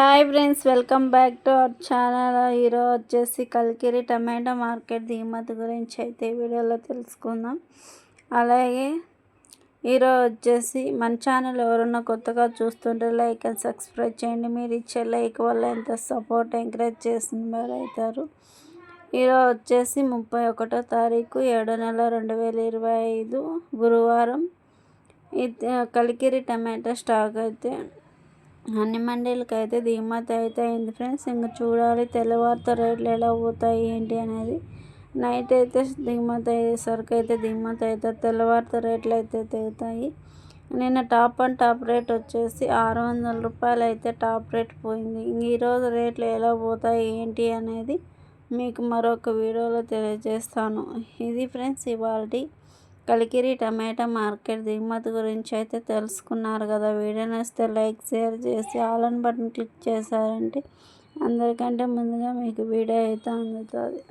Hi friends welcome back to our channel. ఈరోజు వచ్చేసి కలికిరి టమాటా market దిగుమతి గురించి అయితే వీడియోలో తెలుసుకుందాం. అలాగే ఈరోజు వచ్చేసి మన ఛానల్ ఎవరన్నా కొత్తగా చూస్తుంటే లైక్ అండ్ సబ్స్క్రైబ్ చేయండి. మీరు ఇచ్చే లైక్ వల్ల ఎంత సపోర్ట్ ఎంకరేజ్ చేసిన వారు అవుతారు. ఈరోజు వచ్చేసి ముప్పై ఒకటో తారీఖు ఏడో నెల రెండు వేల ఇరవై ఐదు గురువారం. ఇది కలికిరి టమాటా స్టాక్ అయితే అన్ని మండీలకి అయితే దిగుమతి అయితే అయింది ఫ్రెండ్స్. ఇంకా చూడాలి తెల్లవారితో రేట్లు ఎలా పోతాయి ఏంటి అనేది. నైట్ అయితే దిగుమతి అయ్యేసరికి అయితే దిగుమతి అవుతుంది. తెల్లవారితో రేట్లు అయితే తెగుతాయి నిన్న టాప్ అండ్ టాప్ రేట్ వచ్చేసి ఆరు వందల రూపాయలు అయితే టాప్ రేట్ పోయింది. ఈరోజు రేట్లు ఎలా పోతాయి ఏంటి అనేది మీకు మరొక వీడియోలో తెలియజేస్తాను. ఇది ఫ్రెండ్స్ ఇవాళ కలికిరి టమాటా మార్కెట్ దిగుమతి గురించి అయితే తెలుసుకున్నారు కదా. వీడియో నచ్చితే లైక్ షేర్ చేసి ఆల్ అని బటన్ క్లిక్ చేశారంటే అందరికంటే ముందుగా మీకు వీడియో అయితే అందుతుంది.